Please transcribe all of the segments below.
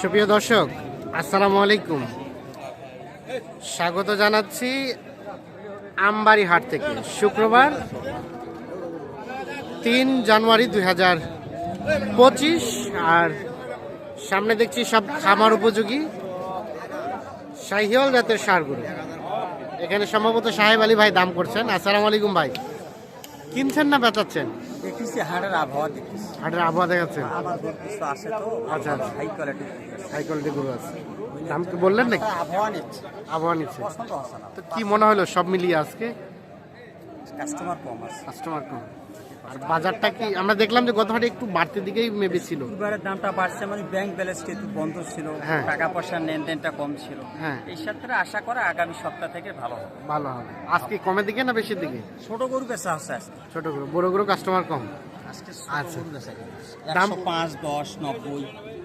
সুপ্রিয় দর্শক, আসসালামু আলাইকুম। স্বাগত জানাচ্ছি আমবাড়ি হাট থেকে। শুক্রবার তিন জানুয়ারি দুই হাজার পঁচিশ, আর সামনে দেখছি সব খামার উপযোগী। শাহিওয়াল জাতের সারগুলো। এখানে সম্ভবত সাহেব আলী ভাই দাম করছেন। আসসালামু আলাইকুম ভাই। কিনছেন না বেচাচ্ছেন? দেখতেছি হাটের আবহাওয়া দেখতেছি। হাটের আবহাওয়া দেখাচ্ছেন আমার গরু কিছু আসে তো। আচ্ছা, আচ্ছা। হাই কোয়ালিটি হাই কোয়ালিটি গরু আছে। দাম কি বললেন নাকি? আবহাওয়া নিচ্ছে। আবহাওয়া নিচ্ছে। পছন্দ হচ্ছে না। তো কি মনে হলো সব মিলিয়ে আজকে? কাস্টমার কম আছে। কাস্টমার কম। আর বাজারটা কি আমরা দেখলাম যে গত হাটে একটু বাড়তি দিকেই মেবি ছিল। এবারের দামটা বাড়ছে মানে ব্যাংক ব্যালেন্সটা একটু বন্ধ ছিল হ্যাঁ। টাকা পয়সার লেনদেনটা কম ছিল। হ্যাঁ। এই সাথে আশা করা আগামী সপ্তাহ থেকে ভালো হবে। ভালো হবে। আজকে কমের দিকে না বেশির দিকে? ছোট গরু বেচা হচ্ছে আজকে। ছোট গরু বড় গরু কাস্টমার কম? আজকে আচ্ছা। দাম? পাঁচ দশ নব্বই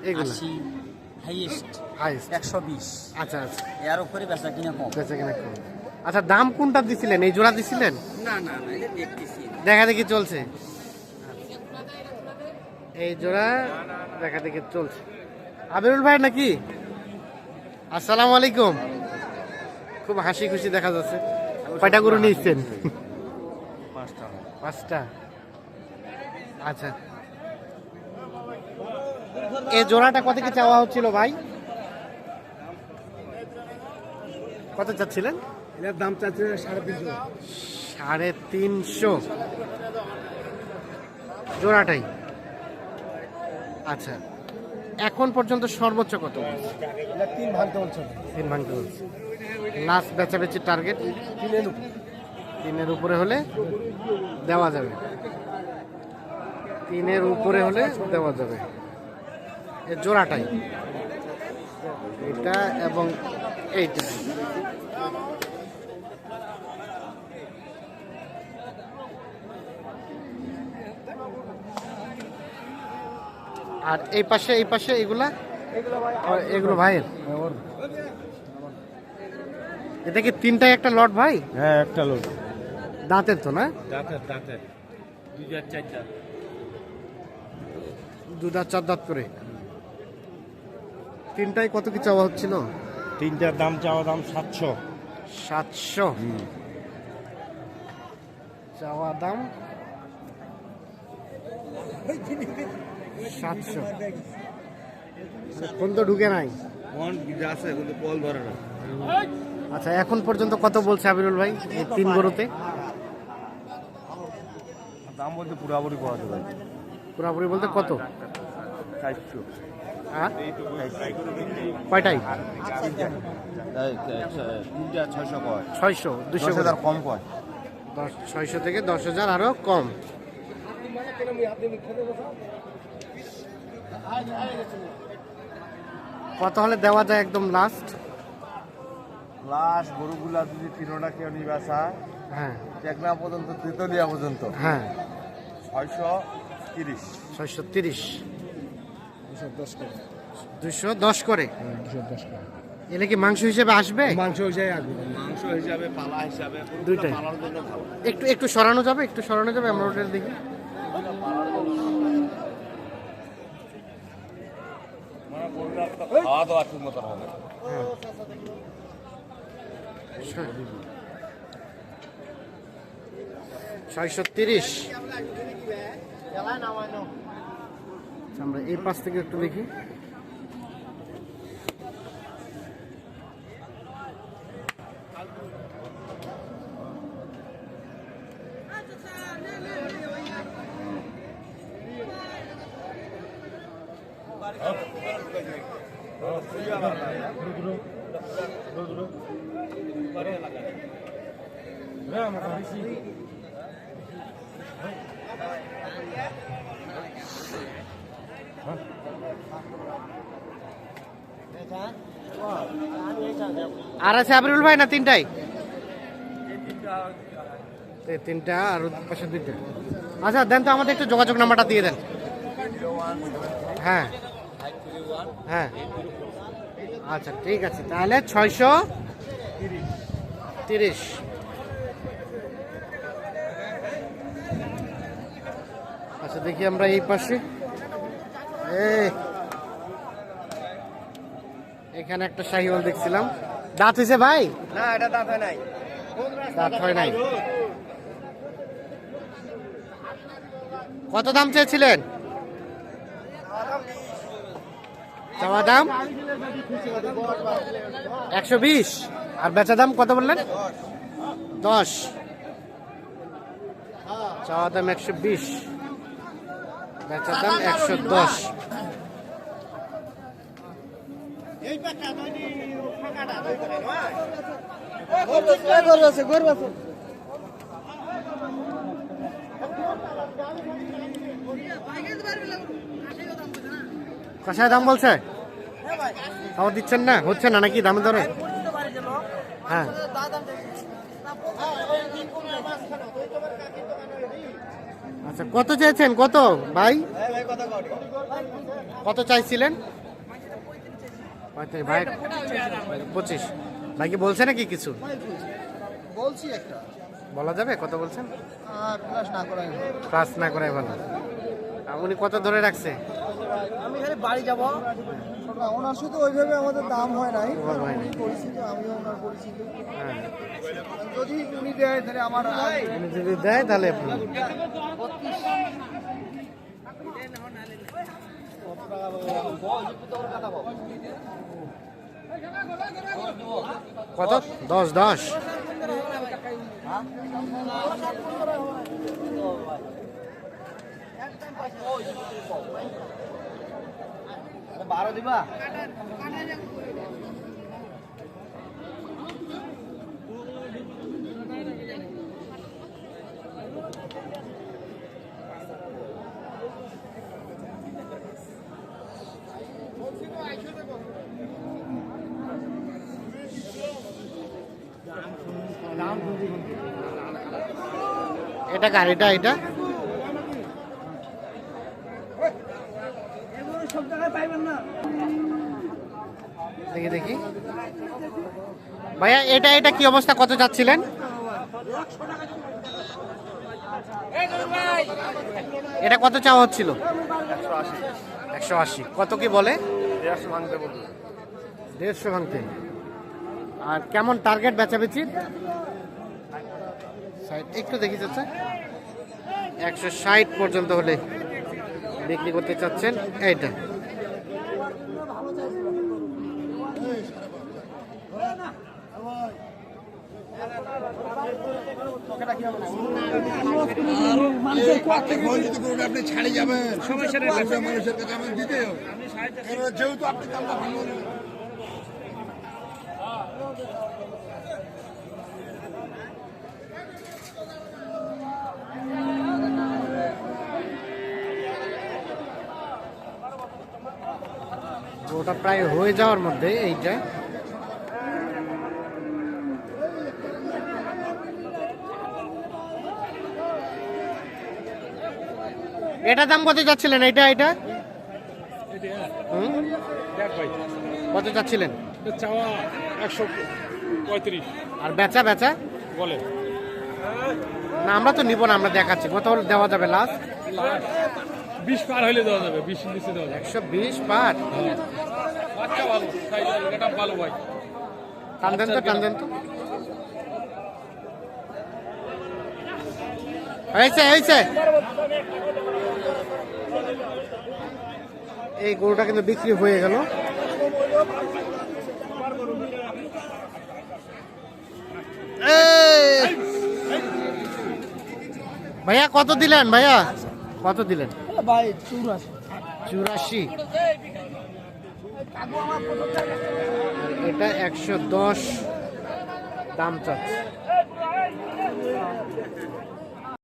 এগুলো? আশি হাইয়েস্ট একশো বিশ। আচ্ছা আচ্ছা। এর উপরে বেচা কিনা কম। বেচা কেনা কম। আচ্ছা দাম কোনটা দিছিলেন? এই জোড়া দিছিলেন? না না না এটা দেখতেছি। দেখা দেখি চলছে। এই জোড়া দেখা দেখি চলছে। আবিরুল ভাই নাকি? আসসালামু আলাইকুম। খুব হাসি খুশি দেখা যাচ্ছে। কয়টা গরু নিয়েছেন? পাঁচটা। পাঁচটা আচ্ছা। এই জোড়াটা কত কি চাওয়া হচ্ছিল ভাই? কত চাচ্ছিলেন? এর দাম চাচ্ছে সাড়ে তিনশো। সাড়ে তিনশো। জোড়াটাই। আচ্ছা এখন পর্যন্ত সর্বোচ্চ কত? তিন ভাঙতে বলছে। তিন ভাঙতে বলছে। লাস্ট বেচাবেচির টার্গেট তিনের তিনের উপরে হলে দেওয়া যাবে। তিনের উপরে হলে দেওয়া যাবে। এ জোড়াটাই। এটা এবং এইটা। আর এই পাশে এই পাশে এগুলা? এগুলো ভাইয়ের এটা কি তিনটাই একটা লট ভাই? হ্যাঁ একটা লোক দাঁতের তো না? দাঁতের দাঁতের। দুই চারটা দু দাঁত চার দাঁত করে। তিনটায় কত কি চাওয়া হচ্ছিল? তিনটার দাম চাওয়া দাম সাতশো। সাতশো? চাওয়া দাম? সাতশো। ফোন তো ঢুকে নাই। আছে কিন্তু কল ধরে না। আচ্ছা এখন পর্যন্ত কত বলছে আবিরুল ভাই এই তিন গরুতে? দাম বলতে পুরাপুরি পাওয়া যাবে পুরাপুরি বলতে কত? চারশো। হ্যাঁ? কয়টাই? তিনটা ছয়শো দুশো করে। কম কয়। ছয়শো থেকে দশ হাজার আরও কম। কত হলে দেওয়া যায় একদম লাস্ট লাস্ট গরুগুলা যদি তিনোটা কেউ নিয়ে আসা হ্যাঁ। টেকনা পর্যন্ত তেতলিয়া পর্যন্ত। হ্যাঁ। ছয়শো তিরিশ। ছয়শো তিরিশ। দুশো দশ করে। দুশো দশ করে? দুশো দশ করে। এলে কি মাংস হিসেবে আসবে? মাংস হিসাবে আসবে। মাংস হিসাবে পালা হিসাবে দুইটাই। পালার জন্য একটু একটু সরানো যাবে একটু সরানো যাবে আমরা ওটা দেখি মানে গরুটা তো খাওয়া দাওয়া ঠিক মতন হবে ছয়শো তিরিশ। আমরা এই পাশ থেকে একটু দেখি। আর আছে আবরুল ভাই না তিনটাই? এই তিনটা আর পাশে দুইটা। আচ্ছা দেন তো আমাদের একটু যোগাযোগ নাম্বারটা দিয়ে দেন। হ্যাঁ। হ্যাঁ। আচ্ছা ঠিক আছে। তাহলে ছয়শো তিরিশ। আচ্ছা দেখি আমরা এই পাশে। এখানে একটা শাহিওয়াল দেখছিলাম। দাঁত হয়েছে ভাই? না এটা দাঁত হয় নাই। দাঁত হয় নাই। কত দাম চেয়েছিলেন? চাওয়া দাম? একশো বিশ। আর বেচা দাম কত বললেন? দশ। চাওয়া দাম একশো বিশ। বেচা দাম একশো দশ। কষায় দাম বলছে? খাবার দিচ্ছেন না? হচ্ছে না নাকি দামে ধরে হ্যাঁ। আচ্ছা কত চেয়েছেন কত? ভাই? কত চাইছিলেন? ভাই। পঁচিশ। ভাই কি বলছে নাকি কিছু? বলছি একটা। বলা যাবে? কত বলছেন? আর ক্লাস না করাই ক্লাস না করাই ভালো। উনি কত ধরে রাখছে? আমি খালি বাড়ি যাব। ওনার সাথে ওইভাবে আমাদের দাম হয় নাই। হয় নাই। উনি পরিচিত আমিও ওনার পরিচিত। যদি উনি দেয় তাহলে আমার যদি দেয় তাহলে কত? দশ দশ। বারো দিবা? এটা গাড়িটা এটা সব জায়গায় পাইবেন না দেখি দেখি ভাইয়া এটা এটা কি অবস্থা? কত যাচ্ছিলেন? এটা কত চাওয়া হচ্ছিল? একশো আশি। কত কি বলে? দেড়শো ভাঙতে। আর কেমন টার্গেট বেচাবেচি ষাট, একটু দেখি যাচ্ছে একশো ষাট পর্যন্ত হলে বিক্রি করতে চাচ্ছেন। এইটা। আপনি ছাড়ে যাবেন মানুষের মানুষের কাছে আমার দিতে যেহেতু আপনি দামটা ভালো ওটা প্রায় হয়ে যাওয়ার মধ্যে এইটা। এটা দাম কত যাচ্ছিলেন? এটা এটা? কত যাচ্ছিলেন? চাওয়া একশো পঁয়ত্রিশ। আর বেচা বেচা? বলে। না আমরা তো নিব না আমরা দেখাচ্ছি। কত হলে দেওয়া যাবে লাস্ট বিশ পার হলে দেওয়া যাবে বিশ নিচে দেওয়া যাবে। একশো বিশ পার? বাচ্চা ভালো এটা ভালো ভাই। টান দেন তো টান দেন তো। হয়েছে হয়েছে। এই গরুটা কিন্তু বিক্রি হয়ে গেল। ভাইয়া কত দিলেন ভাইয়া? কত দিলেন? চুরাশি। এটা একশো দশ দাম চাচ্ছে।